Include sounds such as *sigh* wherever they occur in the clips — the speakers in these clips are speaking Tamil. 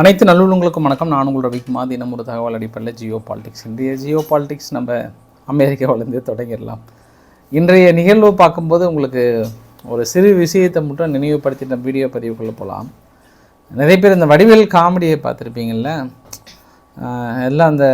அனைத்து நல்லுள்ளங்களுக்கும் வணக்கம். நான் உங்கள் ரவிக்குமார் தினம் ஒரு தகவல் அடிப்படையில் ஜியோ பாலிடிக்ஸ். இன்றைய ஜியோ பாலிடிக்ஸ் நம்ம அமெரிக்காவிலேருந்து தொடங்கிடலாம். இன்றைய நிகழ்வு பார்க்கும்போது உங்களுக்கு ஒரு சிறு விஷயத்தை மட்டும் நினைவுபடுத்தின வீடியோ பதிவுக்குள்ளே போகலாம். நிறைய பேர் இந்த வடிவேல் காமெடியை பார்த்துருப்பீங்கள்ல எல்லாம் அந்த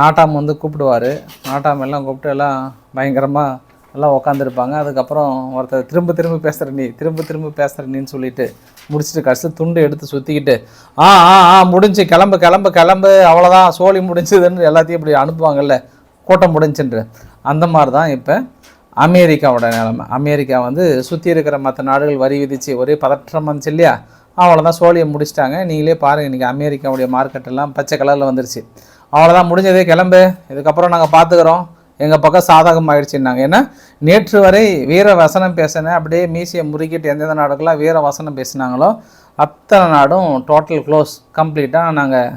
நாட்டாம் வந்து கூப்பிடுவார். நாட்டாம் எல்லாம் கூப்பிட்டு எல்லாம் பயங்கரமாக எல்லாம் உக்காந்துருப்பாங்க. அதுக்கப்புறம் ஒருத்தர் திரும்ப திரும்ப பேசுகிற நீ திரும்ப திரும்ப பேசுகிற நீன்னு சொல்லிட்டு முடிச்சுட்டு கடைசியில் துண்டு எடுத்து சுற்றிக்கிட்டு ஆ ஆ ஆ முடிஞ்சு கிளம்பு கிளம்பு கிளம்பு அவ்வளோதான் சோழி முடிஞ்சுதுன்னு எல்லாத்தையும் இப்படி அனுப்புவாங்கல்ல கூட்டம் முடிஞ்சுன்று அந்த மாதிரி தான் இப்போ அமெரிக்காவோட நிலைமை. அமெரிக்கா வந்து சுற்றி இருக்கிற மற்ற நாடுகள் வரி விதிச்சு ஒரே பதற்றம் வந்துச்சு இல்லையா? அவ்வளோதான் சோழியை முடிச்சிட்டாங்க. நீங்களே பாருங்கள் இன்றைக்கி அமெரிக்காவுடைய மார்க்கெட்டெல்லாம் பச்சை கலரில் வந்துருச்சு. அவ்வளோதான் முடிஞ்சதே கிளம்பு. இதுக்கப்புறம் நாங்கள் பார்த்துக்குறோம் எங்கள் பக்கம் சாதகம் ஆயிடுச்சுன்னாங்க. ஏன்னா நேற்று வரை வீர வசனம் பேசினேன் அப்படியே மீசியை முறுக்கிட்டு எந்தெந்த நாடுகள்லாம் வீர வசனம் பேசினாங்களோ அத்தனை நாடும் டோட்டல் க்ளோஸ் கம்ப்ளீட்டாக நாங்கள்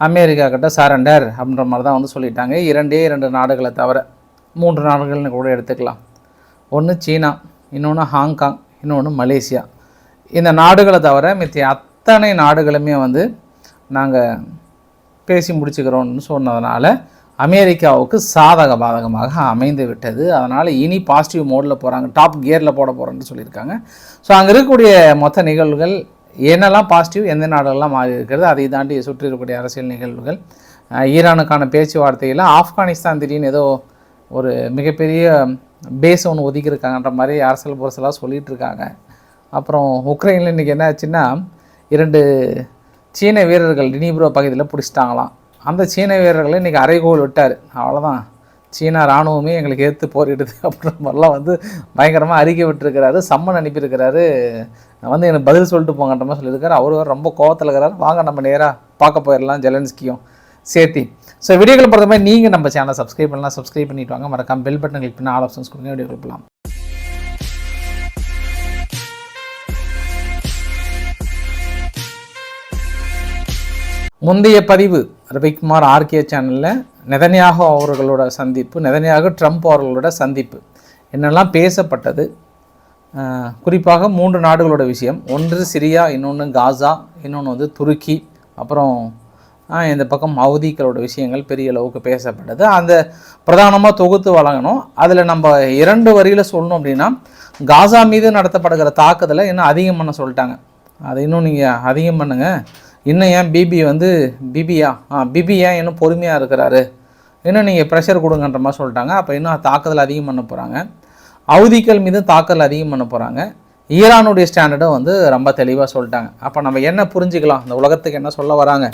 அமெரிக்கா கிட்ட சரண்டர் அப்படின்ற மாதிரி தான் வந்து சொல்லிட்டாங்க. இரண்டே இரண்டு நாடுகளை தவிர மூன்று நாடுகள்னு கூட எடுத்துக்கலாம். ஒன்று சீனா இன்னொன்று ஹாங்காங் இன்னொன்று மலேசியா. இந்த நாடுகளை தவிர மித்த அத்தனை நாடுகளுமே வந்து நாங்கள் பேசி முடிச்சுக்கிறோம்னு சொன்னதுனால அமெரிக்காவுக்கு சாதக பாதகமாக அமைந்து விட்டது. அதனால் இனி பாசிட்டிவ் மோடில் போகிறாங்க டாப் கியரில் போட போகிறோன்னு சொல்லியிருக்காங்க. ஸோ அங்கே இருக்கக்கூடிய மொத்த நிகழ்வுகள் என்னெல்லாம் பாசிட்டிவ் எந்த நாடுகள்லாம் மாறி இருக்கிறது அதை தாண்டி சுற்றி இருக்கக்கூடிய அரசியல் நிகழ்வுகள் ஈரானுக்கான பேச்சுவார்த்தையில் ஆப்கானிஸ்தான் திடீர்னு ஏதோ ஒரு மிகப்பெரிய பேஸ் ஒன்று ஒதுக்கியிருக்காங்கன்ற மாதிரி அரசியல் புரசலாக சொல்லிகிட்டு இருக்காங்க அப்புறம் உக்ரைனில் இன்றைக்கி என்ன ஆச்சுன்னா இரண்டு சீன வீரர்கள் டினிப்ரோ பகுதியில் பிடிச்சிட்டாங்களாம். அந்த சீன வீரர்களை இன்றைக்கி அரைகோல் விட்டார். அவ்வளோதான் சீனா இராணுவமே எங்களுக்கு எதிர்த்து போரிடுது அப்படின்ற மாதிரிலாம் வந்து பயங்கரமாக அறிக்கை விட்டுருக்கிறாரு. சம்மன் அனுப்பியிருக்கிறாரு. வந்து எனக்கு பதில் சொல்லிட்டு போங்கன்ற மாதிரி சொல்லியிருக்காரு. அவரு ரொம்ப கோவத்தில் இருக்கிறார். வாங்க நம்ம நேராக பார்க்க போயிடலாம் ஜெலன்ஸ்கியும் சேர்த்தி ஸோ வீடியோக்கள் பொறுத்த மாதிரி நீங்கள் நம்ம சேனலை சப்ஸ்கிரைப் பண்ணலாம் சப்ஸ்கிரைப் பண்ணிட்டு வாங்க. மறக்காம பெல் பட்டன் கிளிக் பண்ணி ஆல் ஆப்ஷன்ஸ் கொடுங்க. வீடியோ கொடுக்கலாம் முந்தைய பதிவு. ரவிக்குமார் ஆர்கே சேனலில் நெதன்யாகு அவர்களோட சந்திப்பு நெதன்யாகு ட்ரம்ப் அவர்களோட சந்திப்பு. என்னெல்லாம் பேசப்பட்டது? குறிப்பாக மூன்று நாடுகளோட விஷயம். ஒன்று சிரியா இன்னொன்று காசா இன்னொன்று வந்து துருக்கி அப்புறம் இந்த பக்கம் மவுதிகளோட விஷயங்கள் பெரிய அளவுக்கு பேசப்பட்டது. அந்த பிரதானமாக தொகுத்து வழங்கணும். அதில் நம்ம இரண்டு வரியில் சொல்லணும் அப்படின்னா காசா மீது நடத்தப்படுகிற தாக்குதலை இன்னும் அதிகம் பண்ண சொல்லிட்டாங்க. அதை இன்னும் நீங்கள் அதிகம் பண்ணுங்கள் இன்னும் ஏன் பிபி வந்து பிபியா? ஆ பிபி ஏன் இன்னும் பொறுமையாக இருக்கிறாரு? இன்னும் நீங்கள் ப்ரெஷர் கொடுங்கன்ற மாதிரி சொல்லிட்டாங்க. அப்போ இன்னும் தாக்குதல் அதிகம் பண்ண போகிறாங்க அவதிகள் மீது தாக்குதல் அதிகம் பண்ண போகிறாங்க ஈரானுடைய ஸ்டாண்டர்டும் வந்து ரொம்ப தெளிவாக சொல்லிட்டாங்க. அப்போ நம்ம என்ன புரிஞ்சுக்கலாம்? இந்த உலகத்துக்கு என்ன சொல்ல வராங்க?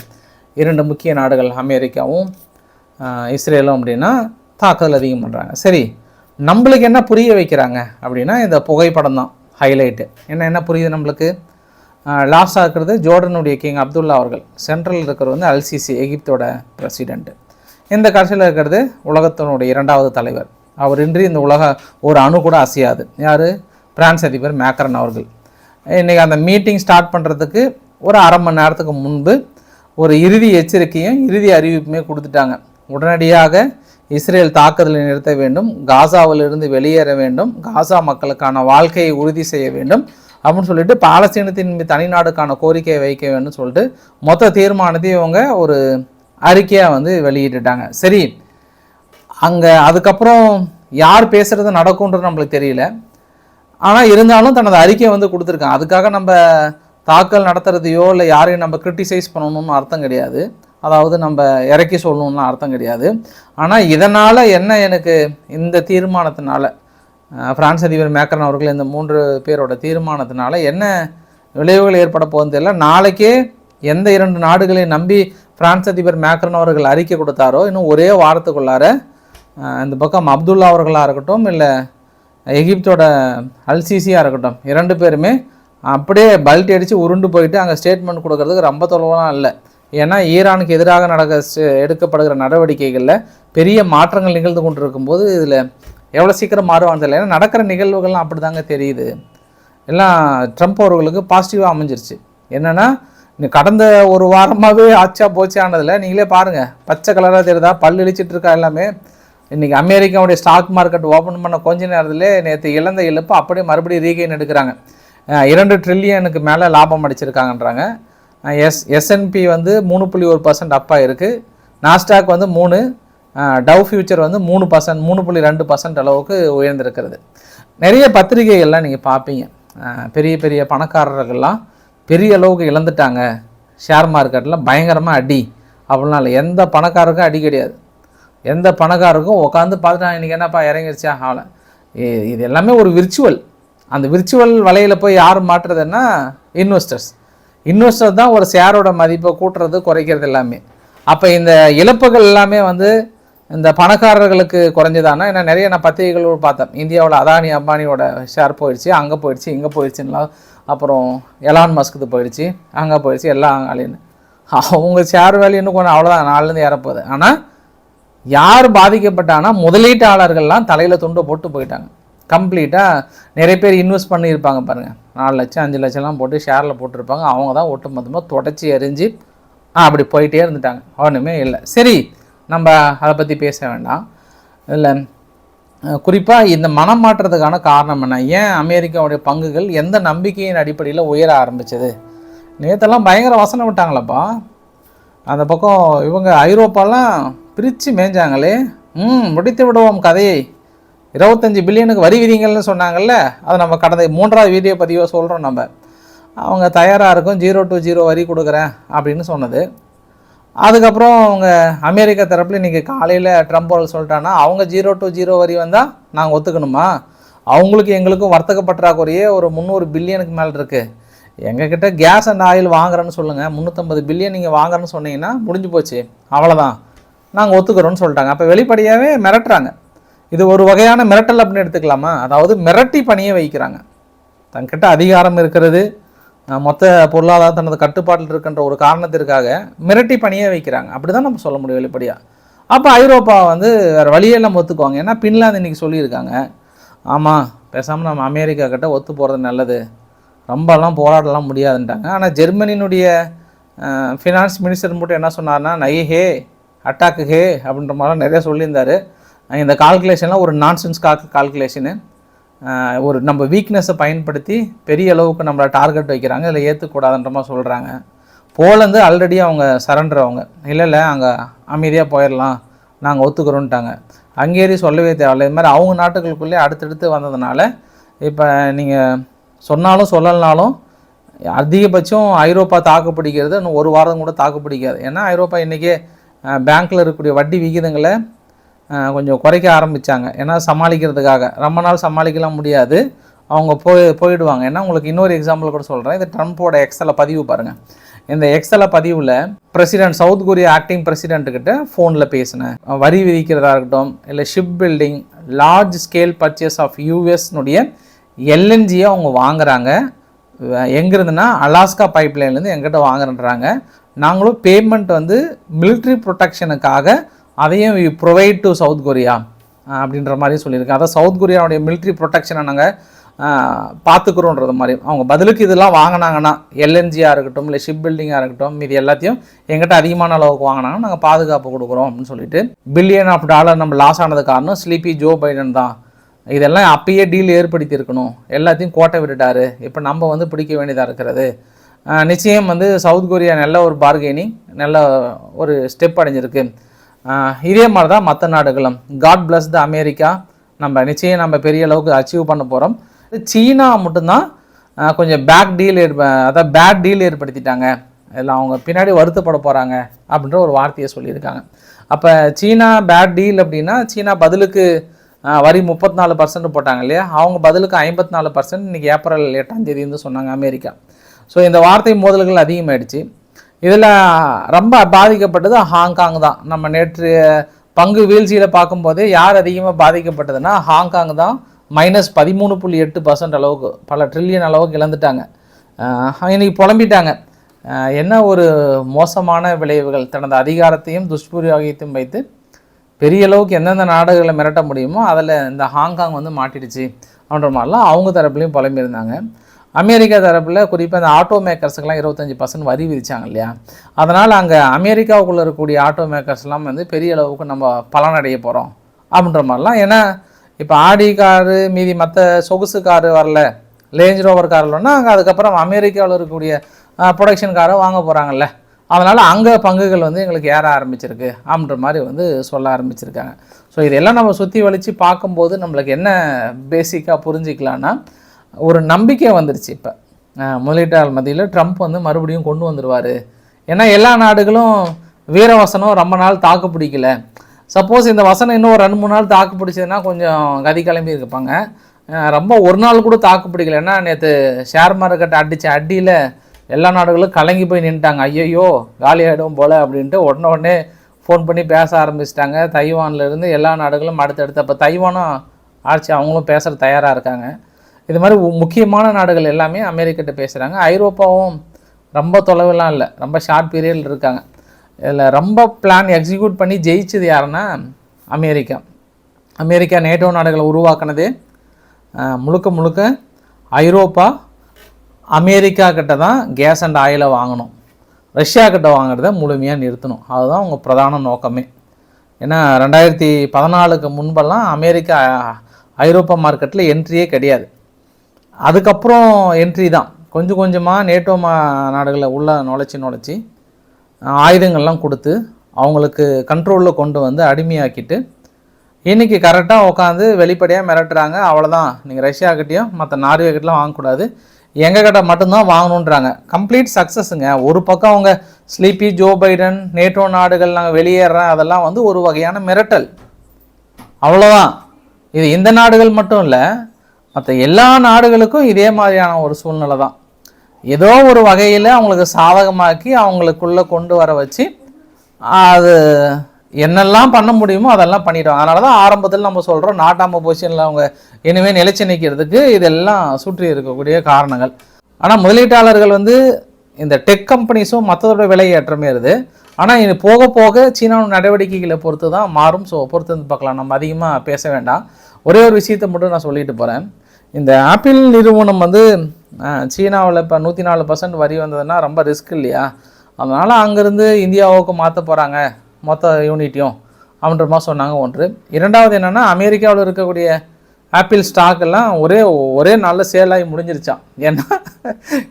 இரண்டு முக்கிய நாடுகள் அமெரிக்காவும் இஸ்ரேலும் அப்படின்னா தாக்குதல் அதிகம் பண்ணுறாங்க சரி நம்மளுக்கு என்ன புரிய வைக்கிறாங்க அப்படின்னா இந்த புகைப்படம் தான் ஹைலைட்டு என்ன என்ன புரியுது நம்மளுக்கு? லாஸ்டாக இருக்கிறது ஜோர்டனுடைய கிங் அப்துல்லா அவர்கள். சென்ட்ரல் இருக்கிறது வந்து அல்சிசி எகிப்தோட பிரசிடெண்ட்டு இந்த கடைசியில் இருக்கிறது உலகத்தினுடைய இரண்டாவது தலைவர். அவர் இன்றி இந்த உலக ஒரு அணு கூட அசையாது. யார்? பிரான்ஸ் அதிபர் மேக்கரன் அவர்கள். இன்றைக்கி அந்த மீட்டிங் ஸ்டார்ட் பண்ணுறதுக்கு ஒரு அரை மணி நேரத்துக்கு முன்பு ஒரு இறுதி எச்சரிக்கையும் இறுதி அறிவிப்புமே கொடுத்துட்டாங்க. உடனடியாக இஸ்ரேல் தாக்குதலை நிறுத்த வேண்டும் காசாவிலிருந்து வெளியேற வேண்டும் காசா மக்களுக்கான வாழ்க்கையை உறுதி செய்ய வேண்டும் அப்படின்னு சொல்லிட்டு பாலஸ்தீனத்தின் தனி தனிநாடுக்கான கோரிக்கையை வைக்க வேண்டும் சொல்லிட்டு மொத்த தீர்மானத்தையும் இவங்க ஒரு அறிக்கையாக வந்து வெளியிட்டுட்டாங்க. சரி அங்கே அதுக்கப்புறம் யார் பேசுகிறது நடக்கும்ன்றது நம்மளுக்கு தெரியல. ஆனால் இருந்தாலும் தனது அறிக்கையை வந்து கொடுத்துருக்காங்க. அதுக்காக நம்ம தாக்கல் நடத்துறதையோ இல்லை யாரையும் நம்ம கிரிட்டிசைஸ் பண்ணணும்னு அர்த்தம் கிடையாது. அதாவது நம்ம இறக்கி சொல்லணும்னு அர்த்தம் கிடையாது. ஆனால் இதனால் என்ன எனக்கு இந்த தீர்மானத்தினால பிரான்ஸ் அதிபர் மேக்கரன் அவர்கள் இந்த மூன்று பேரோட தீர்மானத்தினால என்ன விளைவுகள் ஏற்பட போகுதுன்னு தெரியல. நாளைக்கே எந்த இரண்டு நாடுகளை நம்பி பிரான்ஸ் அதிபர் மேக்கரன் அவர்கள் அறிக்கை கொடுத்தாரோ இன்னும் ஒரே வாரத்துக்குள்ளார இந்த பக்கம் அப்துல்லா அவர்களாக இருக்கட்டும் இல்லை எகிப்தோட அல்சிசியாக இருக்கட்டும் இரண்டு பேருமே அப்படியே பல்ட்டி அடித்து உருண்டு போயிட்டு அங்கே ஸ்டேட்மெண்ட் கொடுக்கறதுக்கு ரொம்ப தொலைவெல்லாம் இல்லை. ஏன்னா ஈரானுக்கு எதிராக நடக்க எடுக்கப்படுகிற நடவடிக்கைகளில் பெரிய மாற்றங்கள் நிகழ்ந்து கொண்டு இருக்கும்போது இதில் எவ்வளோ சீக்கிரம் மாறுவான்னு தெரியல ஏன்னா நடக்கிற நிகழ்வுகள்லாம் அப்படி தாங்க தெரியுது. எல்லாம் ட்ரம்ப் அவர்களுக்கு பாசிட்டிவாக அமைஞ்சிருச்சு. என்னென்னா கடந்த ஒரு வாரமாகவே ஆச்சா போச்சு ஆனதில் நீங்களே பாருங்கள் பச்சை கலராக தெரியுதா? பல் இழிச்சிட்டு இருக்கா எல்லாமே. இன்றைக்கி அமெரிக்காவுடைய ஸ்டாக் மார்க்கெட் ஓப்பன் பண்ண கொஞ்ச நேரத்துலேயே நேற்று இழந்த இழப்பு அப்படியே மறுபடியும் ரீகெயின் எடுக்கிறாங்க. இரண்டு ட்ரில்லியனுக்கு மேலே லாபம் அடிச்சிருக்காங்கன்றாங்க. எஸ் எஸ்என்பி வந்து மூணு புள்ளி ஒரு பர்சன்ட் அப்பாக இருக்குது நாஸ்டாக் வந்து மூணு டவ் ஃபியூச்சர் வந்து மூணு பர்சன்ட் மூணு புள்ளி ரெண்டு பர்சன்ட் அளவுக்கு உயர்ந்திருக்கிறது. நிறைய பத்திரிகைகள்லாம் நீங்கள் பார்ப்பீங்க. பெரிய பெரிய பணக்காரர்கள்லாம் பெரிய அளவுக்கு இழந்துட்டாங்க. ஷேர் மார்க்கெட்டில் பயங்கரமாக அடி. அப்படிலாம் இல்லை. எந்த பணக்காரருக்கும் அடி கிடையாது. எந்த பணக்காரருக்கும் உட்காந்து பார்த்துட்டான் இன்றைக்கி என்னப்பா இறங்கிருச்சா? ஆகலை இது எல்லாமே ஒரு விர்ச்சுவல் அந்த விர்ச்சுவல் வலையில் போய் யார் மாற்றுறதுன்னா இன்வெஸ்டர்ஸ் இன்வெஸ்டர் தான் ஒரு ஷேரோட மதிப்பை கூட்டுறது குறைக்கிறது எல்லாமே. அப்போ இந்த இழப்புகள் எல்லாமே வந்து இந்த பணக்காரர்களுக்கு குறைஞ்சதானா? ஏன்னா நிறைய நான் பத்திரிகைகள் பார்த்தேன். இந்தியாவில் அதானி அம்பானியோட ஷேர் போயிடுச்சு அங்கே போயிடுச்சு இங்கே போயிடுச்சுன்னா அப்புறம் எலான் மஸ்க்கு போயிடுச்சு அங்கே போயிடுச்சு எல்லாம் அழின்னு அவங்க ஷேர் வேல்யூ இன்னும் கொஞ்சம் அவ்வளோதான் நாலுலேருந்து இறப்போகுது. ஆனால் யார் பாதிக்கப்பட்டானா முதலீட்டாளர்கள்லாம் தலையில் துண்டை போட்டு போயிட்டாங்க. கம்ப்ளீட்டாக நிறைய பேர் இன்வெஸ்ட் பண்ணியிருப்பாங்க பாருங்கள் நாலு லட்சம் அஞ்சு லட்சம்லாம் போட்டு ஷேரில் போட்டிருப்பாங்க. அவங்க தான் ஒட்டு மொத்தமாக தொடச்சி எரிஞ்சு ஆ, அப்படி போயிட்டே இருந்துட்டாங்க. ஒன்றுமே இல்லை. சரி நம்ம அதை பற்றி பேச வேண்டாம். இல்லை குறிப்பாக இந்த மனம் மாற்றத்துக்கான காரணம் என்ன? ஏன் அமெரிக்காவுடைய பங்குகள் எந்த நம்பிக்கையின் அடிப்படையில் உயர ஆரம்பிச்சது? நேற்றெல்லாம் பயங்கர வசனம் விட்டாங்களப்பா. அந்த பக்கம் இவங்க ஐரோப்பாலாம் பிரித்து மேய்ஞ்சாங்களே. ம் முடித்து விடுவோம் கதையை. இருபத்தஞ்சி பில்லியனுக்கு வரி விதிங்கள்னு சொன்னாங்கல்ல? அதை நம்ம கடந்த மூன்றாவது வீடியோ பதிவாக சொல்கிறோம் நம்ம. அவங்க தயாராக இருக்கும் ஜீரோ டு ஜீரோ வரி கொடுக்குறேன் அப்படின்னு சொன்னது. அதுக்கப்புறம் அவங்க அமெரிக்கா தரப்பில் இன்றைக்கி காலையில் ட்ரம்ப் அவர்கள் சொல்லிட்டான்னா அவங்க ஜீரோ டு ஜீரோ வரி வந்தால் நாங்கள் ஒத்துக்கணுமா? அவங்களுக்கு எங்களுக்கும் வர்த்தக பற்றாக்குறையே ஒரு முந்நூறு பில்லியனுக்கு மேலே இருக்குது எங்ககிட்ட கேஸ் அண்ட் ஆயில் வாங்குறேன்னு சொல்லுங்கள் முந்நூற்றம்பது பில்லியன் நீங்கள் வாங்குறேன்னு சொன்னீங்கன்னா முடிஞ்சு போச்சு. அவ்வளோதான் நாங்கள் ஒத்துக்கிறோன்னு சொல்லிட்டாங்க. அப்போ வெளிப்படையாகவே மிரட்டுறாங்க. இது ஒரு வகையான மிரட்டல் அப்படின்னு எடுத்துக்கலாமா? அதாவது மிரட்டி பணியை வைக்கிறாங்க. தங்கிட்ட அதிகாரம் இருக்கிறது. மொத்த பொருளாதார தனது கட்டுப்பாட்டில் இருக்கின்ற ஒரு காரணத்திற்காக மிரட்டி பணியே வைக்கிறாங்க. அப்படி தான் நம்ம சொல்ல முடியும் வெளிப்படையாக அப்போ ஐரோப்பா வந்து வேறு வழியே ஒத்துக்குவாங்க. ஏன்னா பின்லாந்து இன்றைக்கி சொல்லியிருக்காங்க. ஆமாம் பேசாமல் நம்ம அமெரிக்கா கிட்ட ஒத்து போகிறது நல்லது. ரொம்பலாம் போராடலாம் முடியாதுன்ட்டாங்க. ஆனால் ஜெர்மனியினுடைய ஃபினான்ஸ் மினிஸ்டர் மட்டும் என்ன சொன்னார்னா நை ஹே அட்டாக்கு ஹே அப்படின்ற மாதிரிலாம் நிறைய சொல்லியிருந்தாரு. இந்த கால்குலேஷன்லாம் ஒரு நான்சென்ஸ் கால் கால்குலேஷனு ஒரு நம்ம வீக்னஸை பயன்படுத்தி பெரிய அளவுக்கு நம்மளை டார்கெட் வைக்கிறாங்க இதில் ஏற்றுக்கூடாதுன்ற மாதிரி சொல்கிறாங்க போலந்து ஆல்ரெடி அவங்க சரண்டர் அவங்க. இல்லை இல்லை அங்கே அமைதியாக போயிடலாம் நாங்கள் ஒத்துக்கிறோன்ட்டாங்க ஹங்கேரி சொல்லவே தேவையில்ல. இது மாதிரி அவங்க நாட்டுகளுக்குள்ளே அடுத்தடுத்து வந்ததுனால இப்போ நீங்கள் சொன்னாலும் சொல்லலனாலும் அதிகபட்சம் ஐரோப்பா தாக்கு பிடிக்கிறது இன்னும் ஒரு வாரம் கூட தாக்கு பிடிக்காது ஏன்னா ஐரோப்பா இன்றைக்கே பேங்க்கில் இருக்கக்கூடிய வட்டி விகிதங்களை கொஞ்சம் குறைக்க ஆரம்பித்தாங்க ஏன்னா சமாளிக்கிறதுக்காக. ரொம்ப நாள் சமாளிக்கலாம் முடியாது. அவங்க போய் போயிடுவாங்க. ஏன்னா உங்களுக்கு இன்னொரு எக்ஸாம்பிள் கூட சொல்கிறேன் இது ட்ரம்ப்போட எக்ஸலில் பதிவு பாருங்கள் இந்த எக்ஸல பதிவில் பிரசிடென்ட் சவுத் கொரியா ஆக்டிங் பிரசிடென்ட்டுக்கிட்ட ஃபோனில் பேசினேன். வரி விதிக்கிறதா இருக்கட்டும் இல்லை ship building large scale purchase of யூஎஸ்னுடைய எல்என்ஜியை அவங்க வாங்குறாங்க. எங்கேருந்துன்னா அலாஸ்கா பைப்லைன்லேருந்து எங்கிட்ட வாங்குறன்றாங்க. நாங்களும் பேமெண்ட் வந்து மிலிட்ரி ப்ரொடெக்ஷனுக்காக அதையும் ப்ரொவைட் டு சவுத் கொரியா அப்படின்ற மாதிரி சொல்லியிருக்கேன் அதான் சவுத் கொரியாவுடைய மிலிட்ரி ப்ரொடெக்ஷனை நாங்கள் பார்த்துக்குறோன்றது மாதிரி. அவங்க பதிலுக்கு இதெல்லாம் வாங்கினாங்கன்னா எல்என்ஜியாக இருக்கட்டும் இல்லை ஷிப் பில்டிங்காக இருக்கட்டும் மீதி எல்லாத்தையும் எங்கிட்ட அதிகமான அளவுக்கு வாங்கினாங்கன்னா நாங்கள் பாதுகாப்பு கொடுக்குறோம் அப்படின்னு சொல்லிட்டு பில்லியன் ஆஃப் டாலர் நம்ம லாஸ் ஆனது காரணம் ஸ்லீப்பி ஜோ பைடன் தான். இதெல்லாம் அப்பயே டீல் ஏற்படுத்தி இருக்கணும். எல்லாத்தையும் கோட்டை விட்டுட்டாரு. இப்போ நம்ம வந்து பிடிக்க வேண்டியதாக இருக்கிறது. நிச்சயம் வந்து சவுத் கொரியா நல்ல ஒரு பார்கெனிங் நல்ல ஒரு ஸ்டெப் அடைஞ்சிருக்கு. இதே மாதிரி தான் மற்ற நாடுகளும். காட் பிளஸ் த அமெரிக்கா நம்ம நிச்சயம் நம்ம பெரிய அளவுக்கு அச்சீவ் பண்ண போகிறோம் சீனா மட்டும்தான் கொஞ்சம் பேக் டீல் ஏற்ப அதாவது பேட் டீல் ஏற்படுத்திட்டாங்க. இதில் அவங்க பின்னாடி வருத்தப்பட போகிறாங்க அப்படின்ற ஒரு வார்த்தையை சொல்லியிருக்காங்க. அப்போ சீனா பேட் டீல் அப்படின்னா சீனா பதிலுக்கு வரி முப்பத்தி நாலு பர்சன்ட் போட்டாங்க இல்லையா? அவங்க பதிலுக்கு ஐம்பத்தி நாலு பர்சன்ட் இன்றைக்கி ஏப்ரல் எட்டாம் தேதின்னு சொன்னாங்க அமெரிக்கா. ஸோ இந்த வார்த்தை மோதல்கள் அதிகமாயிடுச்சு. இதில் ரொம்ப பாதிக்கப்பட்டது ஹாங்காங் தான். நம்ம நேற்று பங்கு வீழ்ச்சியில் பார்க்கும்போதே யார் அதிகமாக பாதிக்கப்பட்டதுன்னா ஹாங்காங் தான் மைனஸ் பதிமூணு புள்ளி எட்டு பர்சன்ட் அளவுக்கு பல ட்ரில்லியன் அளவுக்கு இழந்துட்டாங்க. இன்றைக்கி புலம்பிட்டாங்க. என்ன ஒரு மோசமான விளைவுகள்? தனது அதிகாரத்தையும் துஷ்பிரயோகத்தையும் வைத்து பெரிய அளவுக்கு எந்தெந்த நாடுகளை மிரட்ட முடியுமோ அதில் இந்த ஹாங்காங் வந்து மாட்டிடுச்சு அப்படின்ற மாதிரிலாம் அவங்க தரப்புலையும் புலம்பியிருந்தாங்க. அமெரிக்கா தரப்பில் குறிப்பாக இந்த ஆட்டோ மேக்கர்ஸுக்கெல்லாம் இருபத்தஞ்சி பர்சன்ட் வரி விதித்தாங்க இல்லையா? அதனால் அங்கே அமெரிக்காவுக்குள்ளே இருக்கக்கூடிய ஆட்டோ மேக்கர்ஸ்லாம் வந்து பெரிய அளவுக்கு நம்ம பலனடைய போகிறோம் அப்படின்ற மாதிரிலாம். ஏன்னா இப்போ ஆடி காரு மீதி மற்ற சொகுசு காரு வரல லேஞ்ச் ரோவர் கார் அங்கே அதுக்கப்புறம் அமெரிக்காவில் இருக்கக்கூடிய ப்ரொடக்ஷன்காரை வாங்க போகிறாங்கல்ல அதனால் அங்கே பங்குகள் வந்து எங்களுக்கு ஏற ஆரம்பிச்சிருக்கு அப்படின்ற மாதிரி வந்து சொல்ல ஆரம்பிச்சிருக்காங்க. ஸோ இதெல்லாம் நம்ம சுற்றி வலித்து பார்க்கும்போது நம்மளுக்கு என்ன பேசிக்காக புரிஞ்சிக்கலான்னா ஒரு நம்பிக்கை வந்துருச்சு இப்போ. முதலீட்டாளர் மத்தியில் ட்ரம்ப் வந்து மறுபடியும் கொண்டு வந்துடுவார் ஏன்னா எல்லா நாடுகளும் வீரவசனம் ரொம்ப நாள் தாக்கு பிடிக்கல. சப்போஸ் இந்த வசனம் இன்னும் ஒரு ரெண்டு மூணு நாள் தாக்கு பிடிச்சதுன்னா கொஞ்சம் கதி கிளம்பி இருப்பாங்க. ரொம்ப ஒரு நாள் கூட தாக்கு பிடிக்கல. ஏன்னா நேற்று ஷேர் மார்க்கெட் அடித்த அடியில் எல்லா நாடுகளும் கலங்கி போய் நின்ட்டாங்க ஐயையோ காலி ஆகிடும் போல் அப்படின்ட்டு உடனே உடனே ஃபோன் பண்ணி பேச ஆரம்பிச்சிட்டாங்க. தைவான்லேருந்து எல்லா நாடுகளும் அடுத்தடுத்து. அப்போ தைவானும் ஆட்சி அவங்களும் பேசுகிற தயாராக இருக்காங்க. இது மாதிரி முக்கியமான நாடுகள் எல்லாமே அமெரிக்கிட்ட பேசுகிறாங்க ஐரோப்பாவும் ரொம்ப தொலைவெல்லாம் இல்லை. ரொம்ப ஷார்ட் பீரியடில் இருக்காங்க. இதில் ரொம்ப பிளான் எக்ஸிக்யூட் பண்ணி ஜெயிச்சது யாருன்னா அமெரிக்கா. அமெரிக்கா நேட்டோ நாடுகளை உருவாக்குனது முழுக்க முழுக்க ஐரோப்பா. அமெரிக்கா கிட்ட தான் கேஸ் அண்ட் ஆயிலை வாங்கணும். ரஷ்யா கிட்ட வாங்குறத முழுமையாக நிறுத்தணும். அதுதான் அவங்க பிரதான நோக்கமே. ஏன்னா ரெண்டாயிரத்தி பதினாலுக்கு முன்பெல்லாம் அமெரிக்கா ஐரோப்பா மார்க்கெட்டில் என்ட்ரியே கிடையாது. அதுக்கப்புறம் என்ட்ரி தான். கொஞ்சம் கொஞ்சமாக நேட்டோ மா நாடுகளை உள்ள நுழைச்சி நுழைச்சி ஆயுதங்கள்லாம் கொடுத்து அவங்களுக்கு கண்ட்ரோலில் கொண்டு வந்து அடிமையாக்கிட்டு இன்னைக்கு கரெக்டாக உட்காந்து வெளிப்படையாக மிரட்டுறாங்க. அவ்வளோதான் நீங்கள் ரஷ்யாக்கிட்டேயும் மற்ற நார்வேக்கிட்டலாம் வாங்கக்கூடாது. எங்கள் கிட்ட மட்டும்தான் வாங்கணுன்றாங்க. கம்ப்ளீட் சக்ஸஸுங்க ஒரு பக்கம் அவங்க ஸ்லீப்பி ஜோ பைடன் நேட்டோ நாடுகள் நாங்கள் வெளியேறேன் அதெல்லாம் வந்து ஒரு வகையான மிரட்டல். அவ்வளோதான் இது இந்த நாடுகள் மட்டும் இல்லை மற்ற எல்லா நாடுகளுக்கும் இதே மாதிரியான ஒரு சூழ்நிலை தான். ஏதோ ஒரு வகையில் அவங்களுக்கு சாதகமாக்கி அவங்களுக்குள்ளே கொண்டு வர வச்சு அது என்னெல்லாம் பண்ண முடியுமோ அதெல்லாம் பண்ணிடுவாங்க. அதனால தான் ஆரம்பத்தில் நம்ம சொல்கிறோம் நாட்டாம பொசிஷனில் அவங்க இனிமேல் நிலைச்சி நிற்கிறதுக்கு இதெல்லாம் சுற்றி இருக்கக்கூடிய காரணங்கள். ஆனால் முதலீட்டாளர்கள் வந்து இந்த டெக் கம்பெனிஸும் மற்றதோட விலை ஏற்றமே இருது ஆனால் இது போக போக சீனாவின் நடவடிக்கைகளை பொறுத்து தான் மாறும். ஸோ பொறுத்து வந்து பார்க்கலாம். நம்ம அதிகமாக பேச வேண்டாம். ஒரே ஒரு விஷயத்தை மட்டும் நான் சொல்லிட்டு போகிறேன் இந்த ஆப்பிள் நிறுவனம் வந்து சீனாவில் இப்போ நூற்றி நாலு பர்சன்ட் வரி வந்ததுன்னா ரொம்ப ரிஸ்க் இல்லையா? அதனால் அங்கேருந்து இந்தியாவுக்கு மாற்ற போகிறாங்க மொத்த யூனிட்டையும் அப்படின்ற மாதிரி சொன்னாங்க ஒன்று. இரண்டாவது என்னென்னா அமெரிக்காவில் இருக்கக்கூடிய ஆப்பிள் ஸ்டாக் எல்லாம் ஒரே ஒரே நாளில் சேல் ஆகி முடிஞ்சிருச்சான் ஏன்னா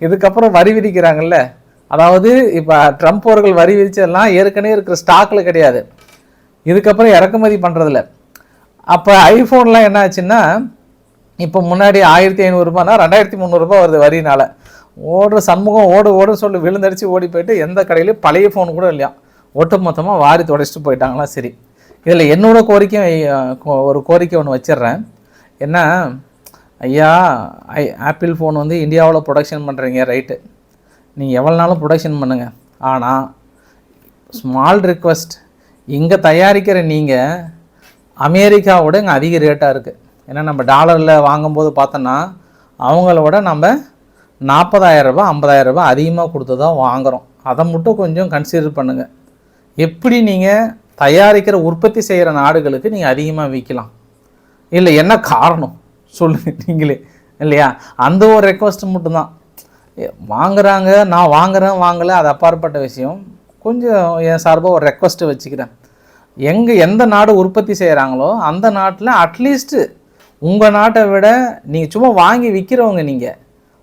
இதுக்கப்புறம் வரி விதிக்கிறாங்கல்ல. அதாவது இப்போ ட்ரம்ப் அவர்கள் வரி விதிச்சதெல்லாம் ஏற்கனவே இருக்கிற ஸ்டாக்கில் கிடையாது. இதுக்கப்புறம் இறக்குமதி பண்ணுறதில்ல அப்போ ஐஃபோன்லாம் என்ன ஆச்சுன்னா இப்போ முன்னாடி ஆயிரத்தி ஐநூறுரூபானா ரெண்டாயிரத்தி முந்நூறுரூபா வருது வரினால் ஓடுற சண்முகம் ஓடு ஓட சொல்லி விழுந்தடிச்சு ஓடி போயிட்டு எந்த கடையிலையும் பழைய ஃபோன் கூட இல்லையா? ஒட்டு மொத்தமாக வாரி தொடச்சிட்டு போயிட்டாங்களா சரி. இதில் என்னோட கோரிக்கை ஒரு கோரிக்கை ஒன்று வச்சிடுறேன். என்ன ஐயா ஐ ஆப்பிள் ஃபோன் வந்து இந்தியாவில் ப்ரொடக்ஷன் பண்ணுறீங்க ரைட்டு நீங்கள் எவ்வளோ நாளும் ப்ரொடக்ஷன் பண்ணுங்கள் ஆனால் ஸ்மால் ரிக்வெஸ்ட் இங்கே தயாரிக்கிற நீங்கள் அமெரிக்காவோட இங்கே அதிக ரேட்டாக இருக்குது ஏன்னா நம்ம டாலரில் வாங்கும்போது பார்த்தோன்னா அவங்கள விட நம்ம நாற்பதாயிரம் ரூபாய் ஐம்பதாயிரம் அதிகமாக கொடுத்து தான் வாங்குகிறோம் அதை மட்டும் கொஞ்சம் கன்சிடர் பண்ணுங்கள் எப்படி நீங்கள் தயாரிக்கிற உற்பத்தி செய்கிற நாடுகளுக்கு நீங்கள் அதிகமாக விற்கலாம்? இல்லை என்ன காரணம்? சொல்லுங்கள் நீங்களே. இல்லையா? அந்த ஒரு ரெக்வஸ்ட் மட்டும்தான். ஏ, வாங்குறாங்க நான் வாங்குறேன் வாங்கலை அது அப்பாற்பட்ட விஷயம். கொஞ்சம் என் சார்பாக ஒரு ரெக்வஸ்ட்டு வச்சுக்கிறேன். எங்கே எந்த நாடு உற்பத்தி செய்கிறாங்களோ அந்த நாட்டில் அட்லீஸ்ட்டு உங்கள் நாட்டை விட நீங்கள் சும்மா வாங்கி விற்கிறவங்க நீங்கள்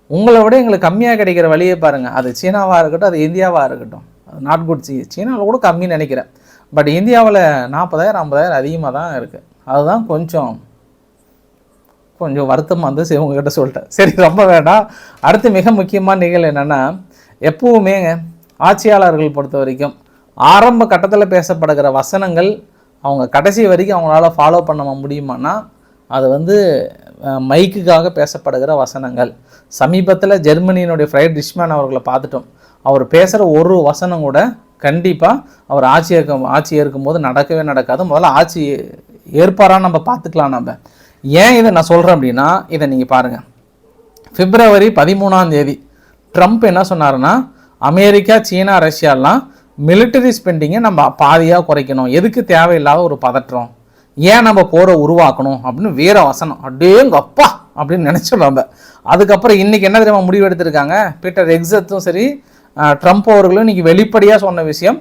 உங்களை விட எங்களுக்கு கம்மியாக கிடைக்கிற வழியை பாருங்கள் அது சீனாவாக இருக்கட்டும் அது இந்தியாவாக இருக்கட்டும். நாட் குட் சீ சீனாவில் கூட கம்மின்னு நினைக்கிறேன். பட் இந்தியாவில் நாற்பதாயிரம் ஐம்பதாயிரம் அதிகமாக தான் இருக்குது அதுதான் கொஞ்சம் கொஞ்சம் வருத்தமாக வந்து சரி உங்ககிட்ட சொல்லிட்டேன். சரி ரொம்ப வேண்டாம். அடுத்து மிக முக்கியமான நிகழ்வு என்னென்னா எப்போவுமே ஆட்சியாளர்கள் பொறுத்த வரைக்கும் ஆரம்ப கட்டத்தில் பேசப்படுகிற வசனங்கள் அவங்க கடைசி வரைக்கும் அவங்களால ஃபாலோ பண்ண முடியுமானா அது வந்து மைக்குக்காக பேசப்படுகிற வசனங்கள். சமீபத்தில் ஜெர்மனியினுடைய ஃப்ரைட் ரிஷ்மேன் அவர்களை பார்த்துட்டோம். அவர் பேசுகிற ஒரு வசனம் கூட கண்டிப்பாக அவர் ஆட்சி ஏற்கும் ஆட்சி ஏற்கும்போது நடக்கவே நடக்காது. முதல்ல ஆட்சி ஏற்பாரான்னு நம்ம பார்த்துக்கலாம் நம்ம ஏன் இதை நான் சொல்கிறேன் அப்படின்னா இதை நீங்கள் பாருங்கள் பிப்ரவரி பதிமூணாம் தேதி ட்ரம்ப் என்ன சொன்னாருன்னா அமெரிக்கா சீனா ரஷ்யாலாம் மிலிட்டரி ஸ்பெண்டிங்கை நம்ம பாதியாக குறைக்கணும். எதுக்கு தேவையில்லாத ஒரு பதற்றம்? ஏன் நம்ம போரை உருவாக்கணும் அப்படின்னு வீர வசனம். அப்படியே அப்பா அப்படின்னு நினச்சோம் நம்ம அதுக்கப்புறம் இன்றைக்கி என்ன தெரியுமா முடிவு எடுத்திருக்காங்க? பீட்டர் எக்ஸத்தும் சரி ட்ரம்ப் அவர்களும் இன்றைக்கி வெளிப்படையாக சொன்ன விஷயம்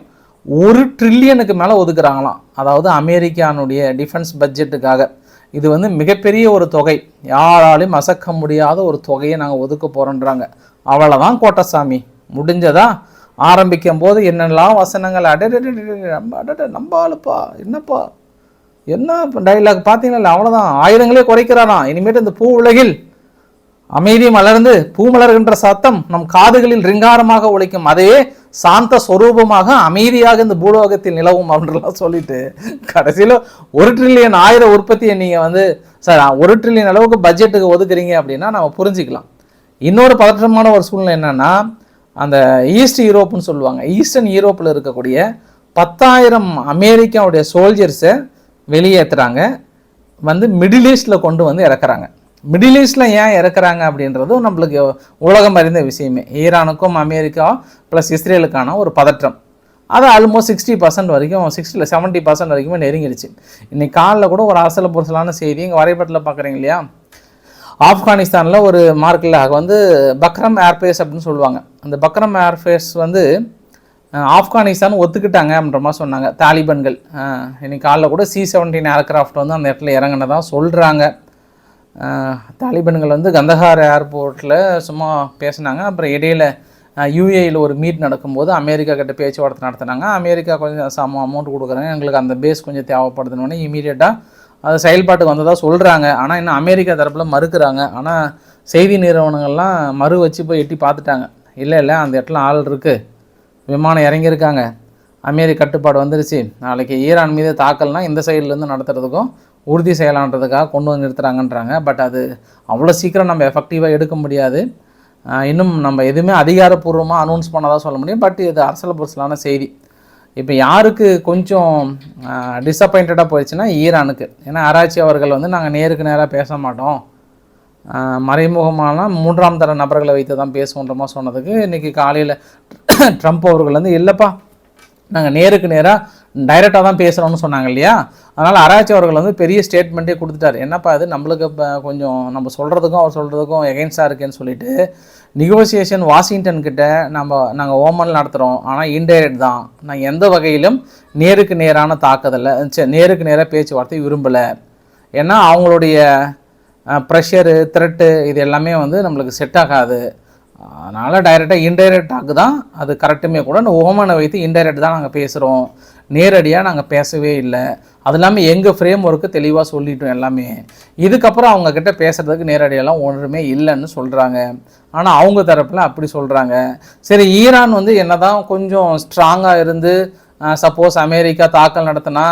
ஒரு ட்ரில்லியனுக்கு மேலே ஒதுக்குறாங்களாம். அதாவது அமெரிக்கானுடைய டிஃபென்ஸ் பட்ஜெட்டுக்காக இது வந்து மிகப்பெரிய ஒரு தொகை. யாராலையும் அசக்க முடியாத ஒரு தொகையை நாங்கள் ஒதுக்க போகிறோன்றாங்க அவ்வளோதான் கோட்டசாமி. முடிஞ்சதா? ஆரம்பிக்கும் போது என்னெல்லாம் வசனங்கள் அடடே நம்ம அடட நம்ம ஆளுப்பா என்னப்பா என்ன டைலாக் பார்த்தீங்களா அவ்வளோதான் ஆயுதங்களே குறைக்கிறானா இனிமேட்டு இந்த பூ உலகில் அமைதி மலர்ந்து பூ மலர்கின்ற சத்தம் நம் காதுகளில் ரிங்காரமாக ஒழிக்கும் அதே சாந்த ஸ்வரூபமாக அமைதியாக இந்த பூலோகத்தில் நிலவும் அப்படின்லாம் சொல்லிட்டு கடைசியில் ஒரு ட்ரில்லியன் ஆயிரம் உற்பத்தியை நீங்கள் வந்து சார் ஒரு ட்ரில்லியன் அளவுக்கு பட்ஜெட்டுக்கு ஒதுக்குறீங்க அப்படின்னா நம்ம புரிஞ்சுக்கலாம் இன்னொரு பதற்றமான ஒரு சூழ்நிலை என்னென்னா அந்த ஈஸ்ட் யூரோப்னு சொல்லுவாங்க. ஈஸ்டர்ன் யூரோப்பில் இருக்கக்கூடிய பத்தாயிரம் அமெரிக்காவுடைய சோல்ஜர்ஸை வெளியேற்றுறாங்க வந்து மிடில் ஈஸ்டில் கொண்டு வந்து இறக்குறாங்க. மிடில் ஈஸ்டில் ஏன் இறக்குறாங்க அப்படின்றதும் நம்மளுக்கு உலகம் அறிந்த விஷயமே. ஈரானுக்கும் அமெரிக்கா ப்ளஸ் இஸ்ரேலுக்கான ஒரு பதற்றம். அது ஆல்மோஸ்ட் சிக்ஸ்டி பர்சன்ட் வரைக்கும் சிக்ஸ்டியில் செவன்ட்டி பர்சன்ட் வரைக்குமே நெருங்கிடுச்சு. இன்றைக்கி காலில் கூட ஒரு அரசல புரசலான செய்தி இங்கே வரைபடத்தில் பார்க்குறீங்க இல்லையா? ஆப்கானிஸ்தானில் ஒரு மார்க்கில் வந்து பக்ரம் ஏர்பேஸ் அப்படின்னு சொல்லுவாங்க. அந்த பக்ரம் ஏர்பேஸ் வந்து ஆப்கானிஸ்தான் ஒத்துக்கிட்டாங்க அப்படின்ற மாதிரி சொன்னாங்க. தாலிபன்கள் இன்னைக்கு காலைல கூட சி செவன்டீன் ஏர்கிராஃப்ட் வந்து அந்த இடத்துல இறங்கினதான் சொல்கிறாங்க தாலிபன்கள் வந்து கந்தஹார் ஏர்போர்ட்டில் சும்மா பேசினாங்க. அப்புறம் இடையில யூஏயில் ஒரு மீட் நடக்கும்போது அமெரிக்கா கிட்ட பேச்சுவார்த்தை நடத்துனாங்க. அமெரிக்கா கொஞ்சம் சம அமௌண்ட் கொடுக்குறாங்க. எங்களுக்கு அந்த பேஸ் கொஞ்சம் தேவைப்படுதுன்னு இமீடியட்டாக அது செயல்பாட்டுக்கு வந்ததாக சொல்கிறாங்க ஆனால் இன்னும் அமெரிக்கா தரப்பில் மறுக்கிறாங்க. ஆனால் செய்தி நிறுவனங்கள்லாம் மறு வச்சு போய் எட்டி பார்த்துட்டாங்க. இல்லை இல்லை அந்த இடத்துல ஆள் இருக்குது விமானம் இறங்கியிருக்காங்க. அமெரிக்க கட்டுப்பாடு வந்துருச்சு. நாளைக்கு ஈரான் மீது தாக்கல்னால் இந்த சைட்லேருந்து நடத்துறதுக்கும் உறுதி செய்யலான்றதுக்காக கொண்டு வந்து நிறுத்துறாங்கன்றாங்க. பட் அது அவ்வளோ சீக்கிரம் நம்ம எஃபெக்டிவாக எடுக்க முடியாது. இன்னும் நம்ம எதுவுமே அதிகாரப்பூர்வமாக அனௌன்ஸ் பண்ணதா சொல்ல முடியும். பட் இது அரசியல் பொருசலான செய்தி. இப்போ யாருக்கு கொஞ்சம் டிசப்பாயிண்டடாக போயிடுச்சுன்னா ஈரானுக்கு. ஏன்னா ஆராய்ச்சி அவர்கள் வந்து நாங்கள் நேருக்கு நேராக பேச மாட்டோம். மறைமுகமான மூன்றாம் தர நபர்களை வைத்து தான் பேசுவோன்றமா சொன்னதுக்கு இன்றைக்கி காலையில் ட்ரம்ப் *clears throat* அவர்கள் வந்து இல்லைப்பா நாங்கள் நேருக்கு நேராக டைரெக்டாக தான் பேசுகிறோம்னு சொன்னாங்க இல்லையா? அதனால் ஆராய்ச்சி அவர்கள் வந்து பெரிய ஸ்டேட்மெண்ட்டே கொடுத்துட்டாரு. என்னப்பா இது? நம்மளுக்கு இப்போ கொஞ்சம் நம்ம சொல்கிறதுக்கும் அவர் சொல்கிறதுக்கும் எகென்ஸ்டாக இருக்கேன்னு சொல்லிட்டு நெகோசியேஷன் வாஷிங்டன் கிட்ட நம்ம நாங்கள் ஓமன் நடத்துகிறோம் ஆனால் இன்டைரக்ட் தான். நான் எந்த வகையிலும் நேருக்கு நேரான தாக்குதலை நேருக்கு நேராக பேச்சுவார்த்தை விரும்பலை. ஏன்னா அவங்களுடைய ப்ரெஷரு த்ரெட்டு இது எல்லாமே வந்து நம்மளுக்கு செட் ஆகாது. அதனால் டைரெக்டாக இன்டைரக்டாக டாக்கு தான். அது கரெக்டுமே கூட இந்த ஓமனை வைத்து இன்டைரக்ட் தான் நாங்கள் பேசுகிறோம் நேரடியாக நாங்கள் பேசவே இல்லை. அது இல்லாமல் எங்கள் ஃப்ரேம் ஒர்க்கு தெளிவாக சொல்லிட்டோம் எல்லாமே. இதுக்கப்புறம் அவங்கக்கிட்ட பேசுகிறதுக்கு நேரடியெல்லாம் ஒன்றுமே இல்லைன்னு சொல்கிறாங்க ஆனால் அவங்க தரப்பில் அப்படி சொல்கிறாங்க சரி ஈரான் வந்து என்ன தான் கொஞ்சம் ஸ்ட்ராங்காக இருந்து சப்போஸ் அமெரிக்கா தாக்கல் நடத்தினா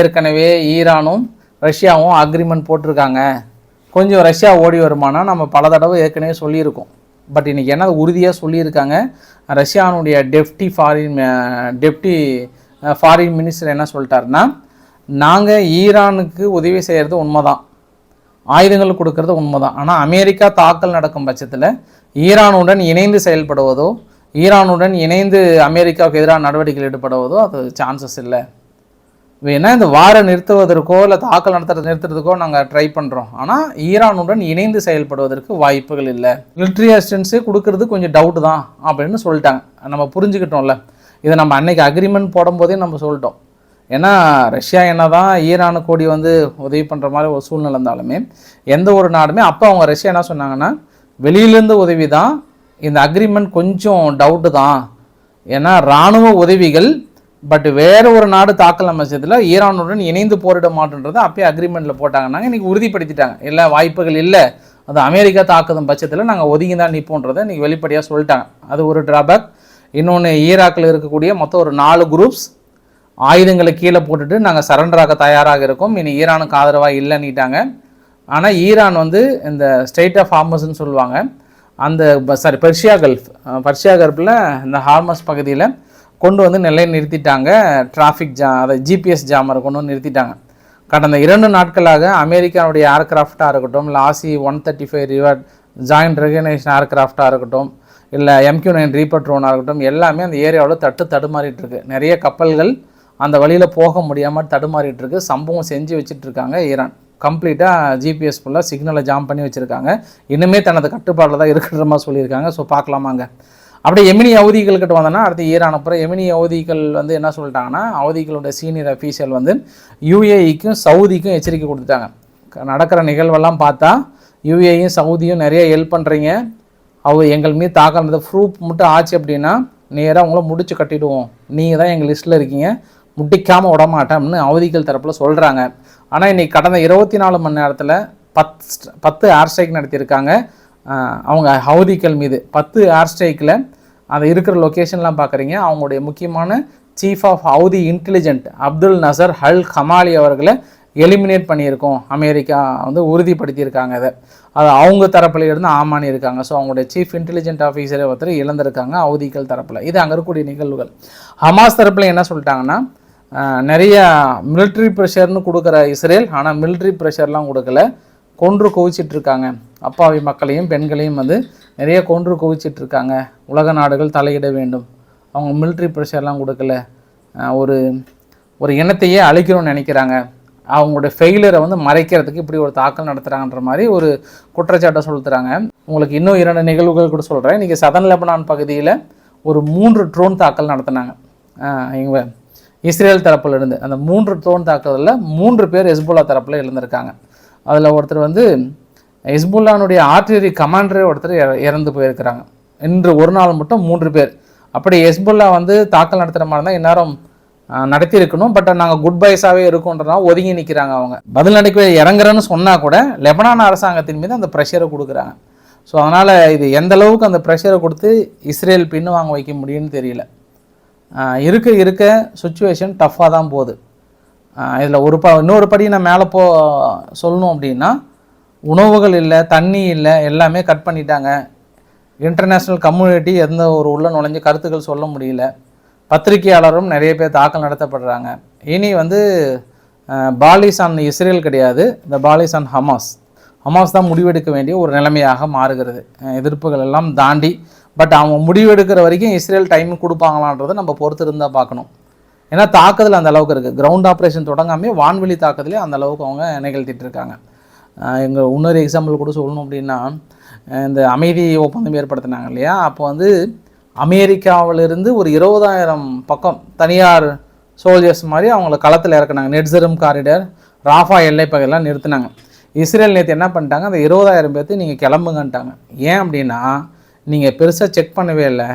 ஏற்கனவே ஈரானும் ரஷ்யாவும் அக்ரிமெண்ட் போட்டிருக்காங்க. கொஞ்சம் ரஷ்யா ஓடி வருமானா நம்ம பல தடவை ஏற்கனவே சொல்லியிருக்கோம். பட் இன்றைக்கி என்ன உறுதியாக சொல்லியிருக்காங்க? ரஷ்யானுடைய deputy foreign deputy foreign minister என்ன சொல்லிட்டாருன்னா நாங்கள் ஈரானுக்கு உதவி செய்கிறது உண்மைதான். ஆயுதங்கள் கொடுக்கறது உண்மைதான். ஆனால் அமெரிக்கா தாக்கல் நடக்கும் பட்சத்தில் ஈரானுடன் இணைந்து செயல்படுவதோ ஈரானுடன் இணைந்து அமெரிக்காவுக்கு எதிராக நடவடிக்கைகள் ஈடுபடுவதோ அது சான்சஸ் இல்லை. வேணா இந்த வாரை நிறுத்துவதற்கோ இல்லை தாக்கல் நடத்துறது நிறுத்துறதுக்கோ நாங்கள் ட்ரை பண்ணுறோம் ஆனால் ஈரானுடன் இணைந்து செயல்படுவதற்கு வாய்ப்புகள் இல்லை. மிலிட்ரி அசிஸ்டன்ஸே கொடுக்கறது கொஞ்சம் டவுட் தான் அப்படின்னு சொல்லிட்டாங்க. நம்ம புரிஞ்சுக்கிட்டோம்ல. இதை நம்ம அன்னைக்கு அக்ரிமெண்ட் போடும்போதே நம்ம சொல்லிட்டோம். ஏன்னா ரஷ்யா என்ன தான் ஈரானு கோடி வந்து உதவி பண்ணுற மாதிரி ஒரு சூழ்நிலை இருந்தாலுமே எந்த ஒரு நாடுமே அப்போ அவங்க ரஷ்யா என்ன சொன்னாங்கன்னா வெளியிலேருந்து உதவி தான் இந்த அக்ரிமெண்ட் கொஞ்சம் டவுட்டு தான். ஏன்னா இராணுவ உதவிகள் பட் வேறு ஒரு நாடு தாக்கல் அமைச்சதில் ஈரானுடன் இணைந்து போரிட மாட்டேன்றதை அப்பயே அக்ரிமெண்ட்டில் போட்டாங்கன்னாங்க இன்றைக்கி உறுதிப்படுத்திட்டாங்க. எல்லா வாய்ப்புகள் இல்லை. அது அமெரிக்கா தாக்குதும் பட்சத்தில் நாங்கள் ஒதுங்கி தான் நிற்போன்றதை இன்றைக்கி வெளிப்படையாக சொல்லிட்டாங்க. அது ஒரு ட்ராபேக் இன்னொன்று ஈராக்கில் இருக்கக்கூடிய மொத்தம் ஒரு நாலு குரூப்ஸ் ஆயுதங்களை கீழே போட்டுட்டு நாங்கள் சரண்டராக தயாராக இருக்கோம். இனி ஈரானுக்கு ஆதரவாக இல்லைன்னிட்டாங்க. ஆனால் ஈரான் வந்து இந்த ஸ்டேட் ஆஃப் ஹார்மஸ்ன்னு சொல்லுவாங்க. அந்த சாரி பெர்ஷியா கல்ஃப் பர்ஷியா கல்ஃபில் இந்த ஹார்மஸ் பகுதியில் கொண்டு வந்து நிலை நிறுத்திட்டாங்க டிராஃபிக் ஜா அதை ஜிபிஎஸ் ஜாமரை கொண்டு வந்து நிறுத்திட்டாங்க. கடந்த இரண்டு நாட்களாக அமெரிக்காவுடைய ஏர்கிராஃப்டாக இருக்கட்டும் இல்லை RC one thirty five river joint reconnaissance ஏர்கிராஃப்டாக இருக்கட்டும் இல்லை எம்கியூ நைன் ரீபட்ரோனாக இருக்கட்டும் எல்லாமே அந்த ஏரியாவில் தட்டு தடுமாறிட்டு இருக்கு நிறைய கப்பல்கள் அந்த வழியில் போக முடியாமல் தடுமாறிட்டு இருக்கு சம்பவம் செஞ்சு வச்சுட்டு இருக்காங்க ஈரான் கம்ப்ளீட்டாக ஜிபிஎஸ் ஃபுல்லாக சிக்னலை ஜாம் பண்ணி வச்சுருக்காங்க. இன்னுமே தனது கட்டுப்பாடில் தான் இருக்கிற மாதிரி சொல்லியிருக்காங்க. ஸோ பார்க்கலாமாங்க. அப்படியே எமினி அவதிகள் கிட்ட வந்தோன்னா அடுத்து ஈரான் அப்புறம் எமினி அவதிகள் வந்து என்ன சொல்லிட்டாங்கன்னா அவதிகளோட சீனியர் அஃபீஷியல் வந்து யூஏஇக்கும் சவுதிக்கும் எச்சரிக்கை கொடுத்துட்டாங்க. க- நடக்கிற நிகழ்வெல்லாம் பார்த்தா யூஏயும் சவுதியும் நிறைய ஹெல்ப் பண்ணுறீங்க அவ எங்கள் மீது தாக்கம் நடந்த ப்ரூஃப் மட்டும் ஆச்சு அப்படின்னா நேராக அவங்கள முடிச்சு கட்டிடுவோம். நீங்கள் தான் எங்கள் லிஸ்ட்டில் இருக்கீங்க. முட்டிக்காமல் விடமாட்டோம்னு அவதிகள் தரப்பில் சொல்கிறாங்க ஆனால் இன்றைக்கி கடந்த இருபத்தி நாலு மணி நேரத்தில் பத்து பத்து ஏர் ஸ்ட்ரைக் நடத்தியிருக்காங்க. அவங்க ஹவுதிகள் மீது பத்து ஏர் ஸ்ட்ரைக்கில் அந்த இருக்கிற லொக்கேஷன்லாம் பார்க்குறீங்க அவங்களுடைய முக்கியமான chief of Houthi intelligent Abdul Nasser Al Kamali அவர்களை எலிமினேட் பண்ணியிருக்கோம். அமெரிக்கா வந்து உறுதிப்படுத்தியிருக்காங்க அதை அது அவங்க தரப்பில் இருந்து ஆமானி இருக்காங்க. ஸோ அவங்களுடைய சீஃப் இன்டெலிஜென்ட் ஆஃபீஸரை ஒருத்தர் இழந்திருக்காங்க அவதிகள் தரப்பில். இது அங்கே இருக்கக்கூடிய நிகழ்வுகள். ஹமாஸ் தரப்பில் என்ன சொல்லிட்டாங்கன்னா நிறைய மிலிட்ரி ப்ரெஷர்னு கொடுக்குற இஸ்ரேல் ஆனால் மிலிட்ரி ப்ரெஷர்லாம் கொடுக்கல. கொன்று குவிச்சிட்டு இருக்காங்க. அப்பாவி மக்களையும் பெண்களையும் வந்து நிறைய கொன்று குவிச்சிட்டு இருக்காங்க. உலக நாடுகள் தலையிட வேண்டும். அவங்க மிலிட்ரி ப்ரெஷர்லாம் கொடுக்கல. ஒரு ஒரு இனத்தையே அழிக்கணும்னு நினைக்கிறாங்க. அவங்களுடைய ஃபெயிலியரை வந்து மறைக்கிறதுக்கு இப்படி ஒரு தாக்கல் நடத்துகிறாங்கன்ற மாதிரி ஒரு குற்றச்சாட்டை சொல்லுறாங்க உங்களுக்கு இன்னும் இரண்டு நிகழ்வுகள் கூட சொல்கிறேன் இன்றைக்கி சதன் லெபனான் பகுதியில் ஒரு மூன்று ட்ரோன் தாக்கல் நடத்தினாங்க. இவங்க இஸ்ரேல் தரப்புலேருந்து. அந்த மூன்று ட்ரோன் தாக்குதலில் மூன்று பேர் ஹெஸ்புல்லா தரப்பில் இருந்திருக்காங்க அதில் ஒருத்தர் வந்து ஹெஸ்புல்லானுடைய ஆர்டிலரி கமாண்டரே ஒருத்தர் இறந்து போயிருக்கிறாங்க. இன்று ஒரு நாள் மட்டும் மூன்று பேர். அப்படி ஹெஸ்புல்லா வந்து தாக்கல் நடத்துகிற மாதிரி இருந்தால் இந்நேரம் நடத்தியிருக்கணும். பட் நாங்கள் குட் பைஸாகவே இருக்கோன்றனால ஒதுங்கி நிற்கிறாங்க அவங்க. பதில் நடக்க இறங்குறேன்னு சொன்னால் கூட லெபனான் அரசாங்கத்தின் மீது அந்த ப்ரெஷரை கொடுக்குறாங்க. ஸோ அதனால் இது எந்த அளவுக்கு அந்த ப்ரெஷரை கொடுத்து இஸ்ரேல் பின்னு வாங்க வைக்க முடியும்னு தெரியல. இருக்க இருக்க சுச்சுவேஷன் டஃப்பாக தான் போகுது. இதில் ஒரு ப இன்னொரு படி நான் மேலே போ சொல்லணும் அப்படின்னா உணவுகள் இல்லை தண்ணி இல்லை எல்லாமே கட் பண்ணிட்டாங்க. இன்டர்நேஷ்னல் கம்யூனிட்டி எந்த ஒரு உள்ள நுழைஞ்சு கருத்துக்கள் சொல்ல முடியல. பத்திரிகையாளரும் நிறைய பேர் தாக்கல் நடத்தப்படுறாங்க. இனி வந்து பாலிசான் இஸ்ரேல் கிடையாது. இந்த பாலிசான் ஹமாஸ். ஹமாஸ் தான் முடிவெடுக்க வேண்டிய ஒரு நிலைமையாக மாறுகிறது. எதிர்ப்புகள் எல்லாம் தாண்டி. பட் அவங்க முடிவெடுக்கிற வரைக்கும் இஸ்ரேல் டைம் கொடுப்பாங்களான்றதை நம்ம பொறுத்து இருந்தால் பார்க்கணும். ஏன்னா தாக்குதல் அந்த அளவுக்கு இருக்குது கிரவுண்ட் ஆப்ரேஷன் தொடங்காமே வான்வெளி தாக்குதலே அந்த அளவுக்கு அவங்க நிகழ்த்திட்டு இருக்காங்க எங்கள் இன்னொரு எக்ஸாம்பிள் கூட சொல்லணும் அப்படின்னா இந்த அமைதி ஒப்பந்தம் ஏற்படுத்தினாங்க இல்லையா? அப்போ வந்து அமெரிக்காவிலிருந்து ஒரு இருபதாயிரம் பக்கம் தனியார் சோல்ஜர்ஸ் மாதிரி அவங்கள களத்தில் இறக்குனாங்க. நெட்ஸரும் காரிடர் ராஃபா எல்லை பகுதியெல்லாம் நிறுத்தினாங்க. இஸ்ரேல் நேற்று என்ன பண்ணிட்டாங்க? அந்த இருபதாயிரம் பேர்த்து நீங்கள் கிளம்புங்கன்ட்டாங்க. ஏன் அப்படின்னா நீங்கள் பெருசாக செக் பண்ணவே இல்லை.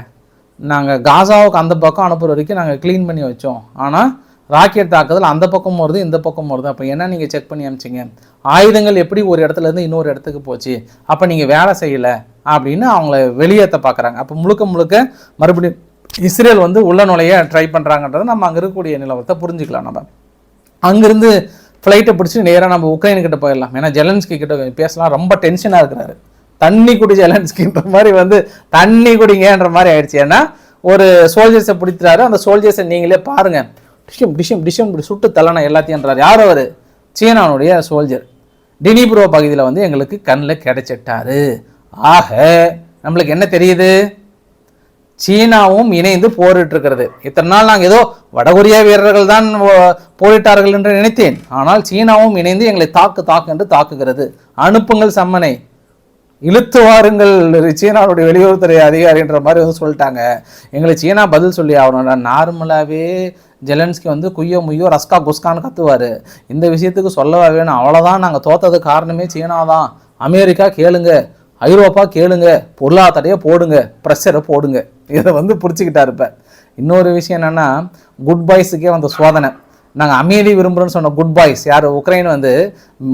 நாங்கள் காசாவுக்கு அந்த பக்கம் அனுப்புகிற வரைக்கும் நாங்கள் க்ளீன் பண்ணி வச்சோம். ஆனால் ராக்கெட் தாக்குதல் அந்த பக்கம் வருது இந்த பக்கம் வருது அப்போ என்ன நீங்கள் செக் பண்ணி அமிச்சிங்க ஆயுதங்கள் எப்படி ஒரு இடத்துல இருந்து இன்னொரு இடத்துக்கு போச்சு? அப்போ நீங்கள் வேலை செய்யலை அப்படின்னு அவங்கள வெளியேற்ற பார்க்குறாங்க அப்போ முழுக்க முழுக்க மறுபடியும் இஸ்ரேல் வந்து உள்ள நுழைய ட்ரை பண்ணுறாங்கன்றதை நம்ம அங்கே இருக்கக்கூடிய நிலவரத்தை புரிஞ்சுக்கலாம் நம்ம. அங்கேருந்து ஃப்ளைட்டை பிடிச்சி நேராக நம்ம உக்ரைன்கிட்ட போயிடலாம். ஏன்னா ஜெலன்ஸ்கி கிட்ட பேசலாம் ரொம்ப டென்ஷனாக இருக்கிறாரு. தண்ணி குடி ஜெலன்ஸ்கின்ற மாதிரி வந்து தண்ணி குடிங்கன்ற மாதிரி ஆயிடுச்சு. ஏன்னா ஒரு சோல்ஜர்ஸை பிடிக்கிறாரு. அந்த சோல்ஜர்ஸை நீங்களே பாருங்கள் டிஷம் டிஷம் டிஷம் இப்படி சுட்டு தள்ளணும் எல்லாத்தையும்ன்றார் யார் அவர்? சீனானுடைய சோல்ஜர். டினிப்ரோ பகுதியில் வந்து எங்களுக்கு கண்ணில் கிடைச்சிட்டாரு. ஆக நம்மளுக்கு என்ன தெரியுது? சீனாவும் இணைந்து போரிட்டிருக்கிறது. இத்தனை நாள் நாங்கள் ஏதோ வடகொரிய வீரர்கள் தான் போரிட்டார்கள் என்று நினைத்தேன். ஆனால் சீனாவும் இணைந்து எங்களை தாக்கு தாக்கு என்று தாக்குகிறது. அனுப்புங்கள் சம்மனை. இழுத்து வாருங்கள். சீனாவுடைய வெளியுறவுத்துறை அதிகாரின்ற மாதிரி வந்து சொல்லிட்டாங்க. எங்களை சீனா பதில் சொல்லி ஆகணும் நார்மலாகவே ஜெலன்ஸ்கி வந்து குய்யோ முய்யோ ரஸ்கா குஸ்கான்னு கத்துவார். இந்த விஷயத்துக்கு சொல்லவா வேணும்? அவ்வளோதான் நாங்கள் தோத்தது காரணமே சீனா தான் அமெரிக்கா கேளுங்க. ஐரோப்பா கேளுங்க. பொருளாதாரையே போடுங்க. ப்ரெஷரை போடுங்க. இதை வந்து பிடிச்சிக்கிட்டாரு இப்போ. இன்னொரு விஷயம் என்னென்னா குட் பாய்ஸுக்கே வந்த சோதனை. நாங்கள் அமைதி விரும்புகிறோன்னு சொன்ன குட் பாய்ஸ் யார்? உக்ரைன் வந்து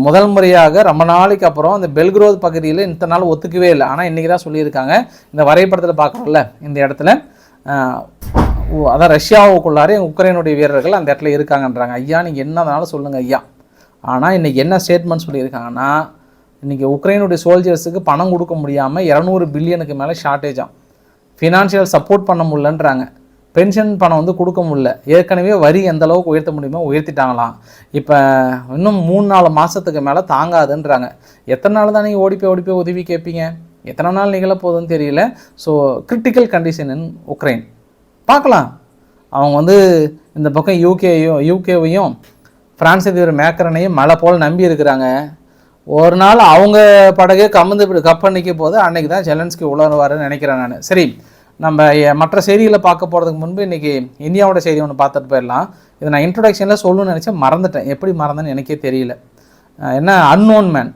முதல் முறையாக ரொம்ப நாளைக்கு அப்புறம் அந்த பெல்க்ரோத் பகுதியில் இத்தனை நாள் ஒத்துக்கவே இல்லை. ஆனால் இன்றைக்கி தான் சொல்லியிருக்காங்க. இந்த வரைபடத்தில் பார்க்குறோம்ல இந்த இடத்துல. அதான் ரஷ்யாவுக்குள்ளாரே உக்ரைனுடைய வீரர்கள் அந்த இடத்துல இருக்காங்கன்றாங்க. ஐயா நீங்கள் என்னனாலும் சொல்லுங்கள் ஐயா. ஆனால் இன்றைக்கி என்ன ஸ்டேட்மெண்ட் சொல்லியிருக்காங்கன்னா இன்றைக்கி உக்ரைனுடைய சோல்ஜர்ஸுக்கு பணம் கொடுக்க முடியாமல் இரநூறு பில்லியனுக்கு மேலே ஷார்ட்டேஜாம் ஃபினான்ஷியல் சப்போர்ட் பண்ண முடியலன்றாங்க. பென்ஷன் பணம் வந்து கொடுக்க முடியல. ஏற்கனவே வரி எந்த அளவுக்கு உயர்த்த முடியுமோ உயர்த்திட்டாங்களாம். இப்போ இன்னும் மூணு நாலு மாதத்துக்கு மேலே தாங்காதுன்றாங்க. எத்தனை நாள் தான் நீங்கள் ஓடி போய் ஓடி போய் உதவி கேட்பீங்க? எத்தனை நாள் நிகழப்போகுதுன்னு தெரியல. So critical condition in Ukraine பார்க்கலாம். அவங்க வந்து இந்த பக்கம் யூகேயும் யூகேவையும் பிரான்ஸ் அதிபர் மேக்கரனையும் மழை போல் நம்பி இருக்கிறாங்க. ஒரு நாள் அவங்க படகே கமந்து இப்படி போது அன்னைக்கு தான் ஜெலன்ஸ்கி உணர்வாருன்னு நினைக்கிறேன் நான். சரி நம்ம மற்ற செய்திகளை பார்க்க போகிறதுக்கு முன்பு இன்றைக்கி இந்தியாவோட செய்தி ஒன்று பார்த்துட்டு போயிடலாம். இதை நான் இன்ட்ரொடக்ஷனில் சொல்லணும்னு நினச்சேன். மறந்துட்டேன். எப்படி மறந்தேன்னு எனக்கே தெரியல. என்ன? அன்னோன் மேன்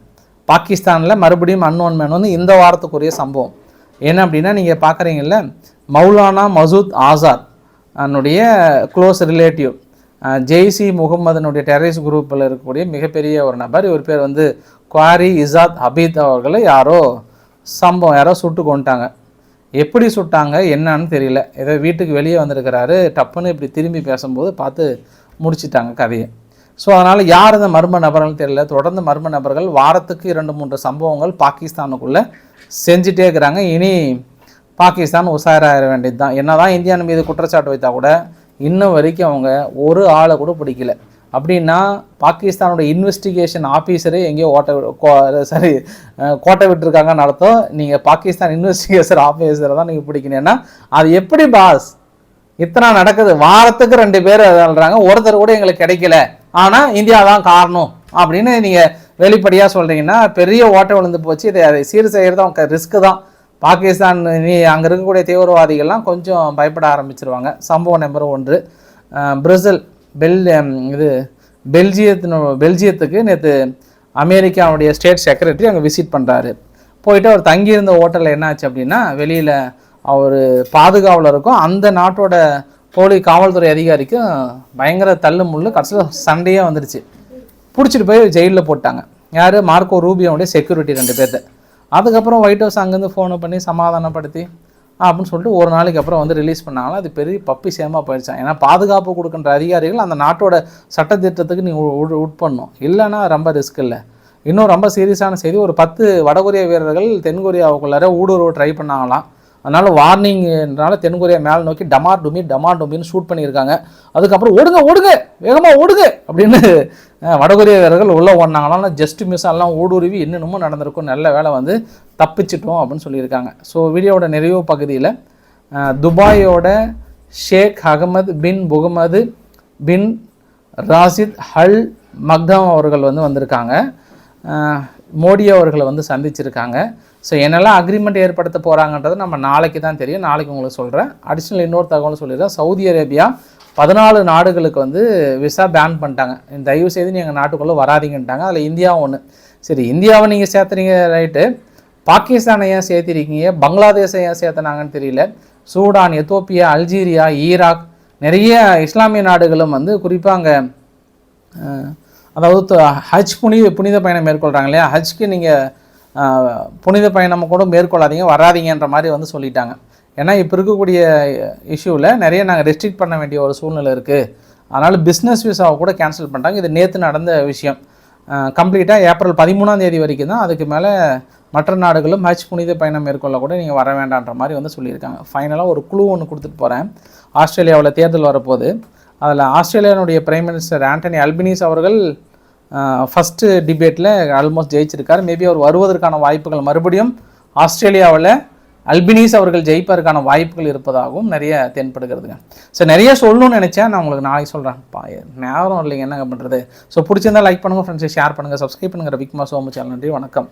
பாகிஸ்தானில் மறுபடியும் அன்னோன் மேன் வந்து இந்த வாரத்துக்குரிய சம்பவம். என்ன அப்படின்னா நீங்கள் பார்க்குறீங்கல்ல மௌலானா மசூத் ஆசாத் அதனுடைய க்ளோஸ் ரிலேட்டிவ் ஜெய்சி முகமதனுடைய டெரரிஸ்ட் குரூப்பில் இருக்கக்கூடிய மிகப்பெரிய ஒரு நபர். இவர் பேர் வந்து குவாரி இசாத் ஹபீத் அவர்களை யாரோ சம்பவம் யாரோ சுட்டு கொண்டுட்டாங்க எப்படி சுட்டாங்க என்னன்னு தெரியல. ஏதோ வீட்டுக்கு வெளியே வந்திருக்கிறாரு டப்புன்னு இப்படி திரும்பி பேசும்போது பார்த்து முடிச்சிட்டாங்க கதையை. ஸோ அதனால் யார் இந்த மர்ம நபர்கள் தெரியல. தொடர்ந்து மர்ம நபர்கள் வாரத்துக்கு இரண்டு மூன்று சம்பவங்கள் பாகிஸ்தானுக்குள்ளே செஞ்சுட்டே இருக்கிறாங்க. இனி பாகிஸ்தான் உஷாராயிர வேண்டியது தான் என்னதான் இந்தியா மீது குற்றச்சாட்டு வைத்தா கூட இன்ன வரைக்கும் அவங்க ஒரு ஆளை கூட பிடிக்கல. அப்படின்னா பாகிஸ்தானோட இன்வெஸ்டிகேஷன் ஆஃபீஸரே எங்கேயோ ஓட்ட கோ- சாரி கோட்டை விட்டுருக்காங்கன்னு அர்த்தம். நீங்கள் பாகிஸ்தான் இன்வெஸ்டிகேஷன் ஆஃபீஸரை தான் நீங்கள் பிடிக்கணும். ஏன்னா அது எப்படி பாஸ் இத்தனை நடக்குது. வாரத்துக்கு ரெண்டு பேர் சொல்கிறாங்க ஒருத்தர் கூட எங்களுக்கு கிடைக்கல. ஆனால் இந்தியா தான் காரணம். அப்படின்னு நீங்கள் வெளிப்படையாக சொல்கிறீங்கன்னா பெரிய ஓட்டை விழுந்து போச்சு. இதை அதை சீர் செய்கிறது அவங்க ரிஸ்க்கு தான். பாகிஸ்தான் நீ அங்கே இருக்கக்கூடிய தீவிரவாதிகள்லாம் கொஞ்சம் பயப்பட ஆரம்பிச்சிருவாங்க. சம்பவம் நம்பர் ஒன்று. அஹ், பிரேசில் பெல் இது பெல்ஜியத்தின பெல்ஜியத்துக்கு நேற்று அமெரிக்காவுடைய ஸ்டேட் செக்ரட்டரி அங்கே விசிட் பண்ணுறாரு போயிட்டு அவர் தங்கியிருந்த ஹோட்டலில் என்னாச்சு அப்படின்னா வெளியில் அவர் பாதுகாவலருக்கும் அந்த நாட்டோட போலி காவல்துறை அதிகாரிக்கும் பயங்கர தள்ளு முள்ளு கடைசியில் சண்டையே வந்துடுச்சு பிடிச்சிட்டு போய் ஜெயிலில் போட்டாங்க. யார்? மார்க்கோ ரூபியோடைய செக்யூரிட்டி ரெண்டு பேர்த்த அதுக்கப்புறம் ஒயிட் ஹவுஸ் அங்கேருந்து ஃபோனை பண்ணி சமாதானப்படுத்தி அப்படின்னு சொல்லிட்டு ஒரு நாளைக்கு அப்புறம் வந்து ரிலீஸ் பண்ணாங்களா அது பெரிய பப்பி சேமாக போயிடுச்சான் ஏன்னா பாதுகாப்பு கொடுக்கின்ற அதிகாரிகள் அந்த நாட்டோட சட்டத்திட்டத்துக்கு நீ உட்பண்ணும் இல்லைன்னா ரொம்ப ரிஸ்க் இல்லை. இன்னும் ரொம்ப சீரியஸான செய்தி ஒரு பத்து வடகொரிய வீரர்கள் தென்கொரியாவுக்குள்ளார ஊடுருவ ட்ரை பண்ணாங்களாம். அதனால் வார்னிங்னால தென்கொரியா மேலே நோக்கி டமார் டுமி டமார் டுமின்னு ஷூட் பண்ணியிருக்காங்க. அதுக்கப்புறம் ஓடுங்க ஓடுங்க வேகமாக ஓடுங்க அப்படின்னு வடகொரிய வீரர்கள் உள்ளே ஓடினாங்களாம் ஜஸ்ட் மிஸ் எல்லாம் ஊடுருவி என்னென்னமோ நடந்திருக்கும். நல்ல வேலை வந்து தப்பிச்சிட்டோம் அப்படின்னு சொல்லியிருக்காங்க. ஸோ வீடியோவோட நிறைவு பகுதியில் துபாயோட ஷேக் அகமது பின் முகமது பின் ராசித் ஹல் மக்தாம் அவர்கள் வந்து வந்திருக்காங்க. மோடி அவர்களை வந்து சந்திச்சிருக்காங்க. ஸோ என்னெல்லாம் அக்ரிமெண்ட் ஏற்படுத்த போகிறாங்கன்றது நம்ம நாளைக்கு தான் தெரியும். நாளைக்கு உங்களுக்கு சொல்கிறேன் அடிஷ்னல் இன்னொரு தகவல் சொல்லிடுறேன். சவுதி அரேபியா பதினாலு நாடுகளுக்கு வந்து விசா பேன் பண்ணிட்டாங்க. தயவு செய்து நீங்கள் நாட்டுக்குள்ளே வராதீங்கன்ட்டாங்க. அதில் இந்தியாவும் ஒன்று சரி இந்தியாவை நீங்கள் சேர்த்துறீங்க ரைட்டு பாகிஸ்தானை ஏன் சேர்த்திருக்கீங்க? பங்களாதேஷை ஏன் சேர்த்துனாங்கன்னு தெரியல. சூடான் எத்தோப்பியா அல்ஜீரியா ஈராக் நிறைய இஸ்லாமிய நாடுகளும் வந்து குறிப்பாக அங்கே அதாவது ஹஜ் புனித புனித பயணம் மேற்கொள்கிறாங்க இல்லையா? ஹஜ்க்கு நீங்கள் புனித பயணம் கூட மேற்கொள்ளாதீங்க வராதீங்கன்ற மாதிரி வந்து சொல்லிட்டாங்க. ஏன்னா இப்போ இருக்கக்கூடிய இஷ்யூவில் நிறைய நாங்கள் ரெஸ்ட்ரிக்ட் பண்ண வேண்டிய ஒரு சூழ்நிலை இருக்குது அதனால் பிஸ்னஸ் விசாவை கூட கேன்சல் பண்ணிட்டாங்க. இது நேற்று நடந்த விஷயம். கம்ப்ளீட்டாக ஏப்ரல் பதிமூணாம் தேதி வரைக்கும் தான் அதுக்கு மேலே மற்ற நாடுகளும் ஹஜ் புனித பயணம் மேற்கொள்ள கூட நீங்கள் வர வேண்டான்ற மாதிரி வந்து சொல்லியிருக்காங்க. ஃபைனலாக ஒரு குழு ஒன்று கொடுத்துட்டு போகிறேன் ஆஸ்திரேலியாவில் தேர்தல் வரப்போகுது. அதில் ஆஸ்திரேலியாவுடைய பிரைம் மினிஸ்டர் ஆண்டனி அல்பினிஸ் அவர்கள் ஃபஸ்ட்டு டிபேட்டில் ஆல்மோஸ்ட் ஜெயிச்சிருக்கார். மேபி அவர் வருவதற்கான வாய்ப்புகள் மறுபடியும் ஆஸ்திரேலியாவில் அல்பினீஸ் அவர்கள் ஜெயிப்பதற்கான வாய்ப்புகள் இருப்பதாகவும் நிறைய தென்படுகிறதுங்க. ஸோ நிறைய சொல்லணும்னு நினச்சேன் நான் உங்களுக்கு நாளைக்கு சொல்கிறேன் பா நேரம் இல்லைங்க. என்னங்க பண்ணுறது ஸோ பிடிச்சிருந்தால் லைக் பண்ணுங்கள் ஃப்ரெண்ட்ஸை ஷேர் பண்ணுங்கள் சப்ஸ்கிரைப் பண்ணுங்கள் விக்மா சோமு சேனல் நன்றி வணக்கம்.